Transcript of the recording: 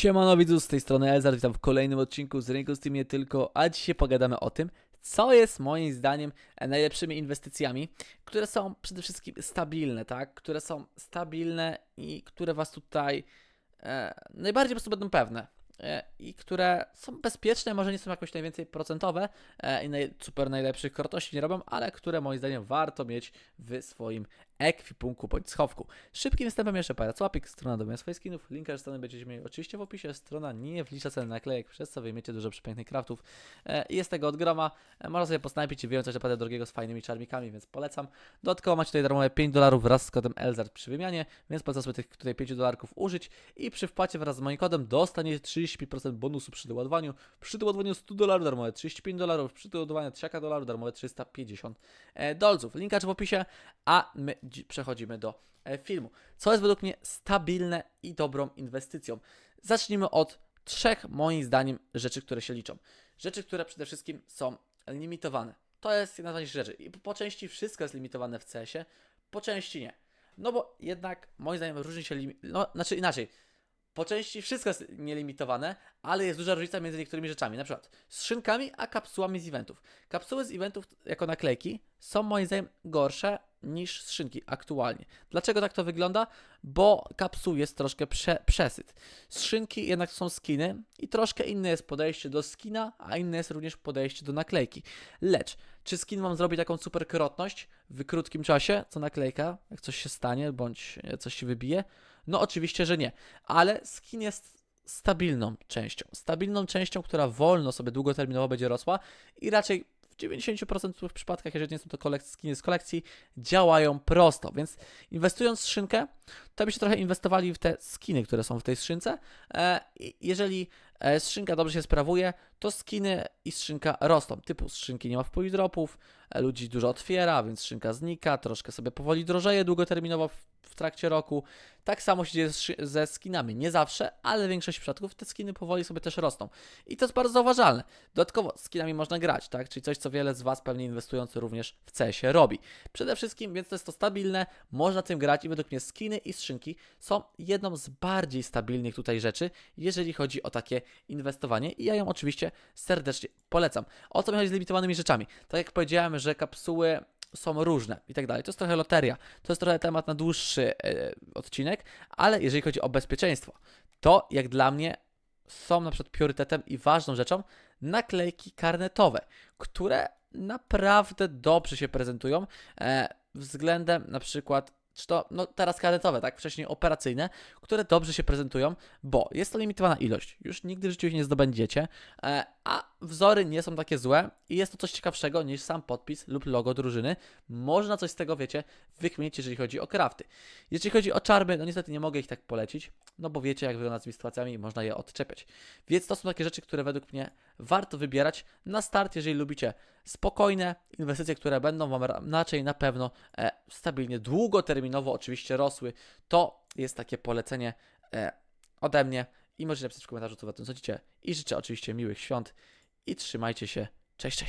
Siemano widzów, z tej strony Elzar, witam w kolejnym odcinku z Rynku Steam nie tylko, a dzisiaj pogadamy o tym, co jest moim zdaniem najlepszymi inwestycjami, które są przede wszystkim stabilne, tak? Które są stabilne i które was tutaj e, najbardziej po prostu będą pewne. E, I które są bezpieczne, może nie są jakoś najwięcej procentowe e, i naj, super najlepszych kortości nie robią, ale które moim zdaniem warto mieć w swoim ekwipunku bądź schowku. Szybkim wstępem jeszcze parę łapik, strona do swoich skinów, linka do strony będziecie mieli oczywiście w opisie, strona nie wlicza ceny naklejek, przez co wyjmiecie dużo przepięknych craftów. E, i jest tego od groma, e, można sobie posnajpić i wyjąć coś naprawdę drogiego z fajnymi czarmikami, więc polecam. Dodatkowo macie tutaj darmowe 5 dolarów wraz z kodem ELZARD przy wymianie, więc polecam sobie tych tutaj 5 dolarków użyć? I przy wpłacie wraz z moim kodem dostaniecie 35% bonusu przy doładowaniu, przy doładowaniu 100 dolarów darmowe 35 dolarów, przy doładowaniu 3 dolarów darmowe 350 e, dolców. Linka w opisie, a my przechodzimy do e, filmu. Co jest według mnie stabilne i dobrą inwestycją? Zacznijmy od trzech, moim zdaniem, rzeczy, które się liczą. Rzeczy, które przede wszystkim są limitowane. To jest jedna z ważniejszych rzeczy. I po, części wszystko jest limitowane w CS-ie, po części nie. No bo jednak, moim zdaniem, różni się lim... No, znaczy inaczej. Po części wszystko jest nielimitowane, ale jest duża różnica między niektórymi rzeczami. Na przykład z szynkami, a kapsułami z eventów. Kapsuły z eventów jako naklejki są moim zdaniem gorsze niż skrzynki aktualnie. Dlaczego tak to wygląda? Bo kapsuł jest troszkę prze, przesyt. Skrzynki jednak są skiny i troszkę inne jest podejście do skina, a inne jest również podejście do naklejki. Lecz, czy skin wam zrobi taką super krotność w krótkim czasie, co naklejka, jak coś się stanie, bądź e, coś się wybije? No oczywiście, że nie. Ale skin jest stabilną częścią. Stabilną częścią, która wolno sobie długoterminowo będzie rosła i raczej w 90% przypadkach, jeżeli nie są to kolek- skiny z kolekcji, działają prosto. Więc inwestując w skrzynkę, to byście trochę inwestowali w te skiny, które są w tej skrzynce. E, jeżeli e, skrzynka dobrze się sprawuje, to skiny i skrzynka rosną. Typu skrzynki nie ma wpływu dropów, e, ludzi dużo otwiera, więc skrzynka znika, troszkę sobie powoli drożeje długoterminowo w, trakcie roku. Tak samo się dzieje ze skinami. Nie zawsze, ale w większości przypadków te skiny powoli sobie też rosną. I to jest bardzo zauważalne. Dodatkowo skinami można grać, tak? Czyli coś, co wiele z Was pewnie inwestując również w CS-ie robi. Przede wszystkim, więc to jest to stabilne, można tym grać i według mnie skiny i skrzynki są jedną z bardziej stabilnych tutaj rzeczy, jeżeli chodzi o takie inwestowanie i ja ją oczywiście serdecznie polecam. O co mi chodzi z limitowanymi rzeczami? Tak jak powiedziałem, że kapsuły są różne i tak dalej. To jest trochę loteria. To jest trochę temat na dłuższy e, odcinek, ale jeżeli chodzi o bezpieczeństwo, to jak dla mnie są na przykład priorytetem i ważną rzeczą naklejki karnetowe, które naprawdę dobrze się prezentują e, względem na przykład czy to, no teraz karnetowe, tak, wcześniej operacyjne, które dobrze się prezentują, bo jest to limitowana ilość, już nigdy w życiu ich nie zdobędziecie, e, a wzory nie są takie złe i jest to coś ciekawszego niż sam podpis lub logo drużyny. Można coś z tego, wiecie, wykminić, jeżeli chodzi o krafty. Jeśli chodzi o czarmy, no niestety nie mogę ich tak polecić, no bo wiecie, jak wygląda z tymi sytuacjami i można je odczepiać. Więc to są takie rzeczy, które według mnie warto wybierać na start, jeżeli lubicie spokojne inwestycje, które będą Wam ra- raczej na pewno e, stabilnie, długoterminowo oczywiście rosły. To jest takie polecenie e, ode mnie i możecie napisać w komentarzu, co Wy o tym sądzicie. I życzę oczywiście miłych świąt i trzymajcie się. Cześć, cześć.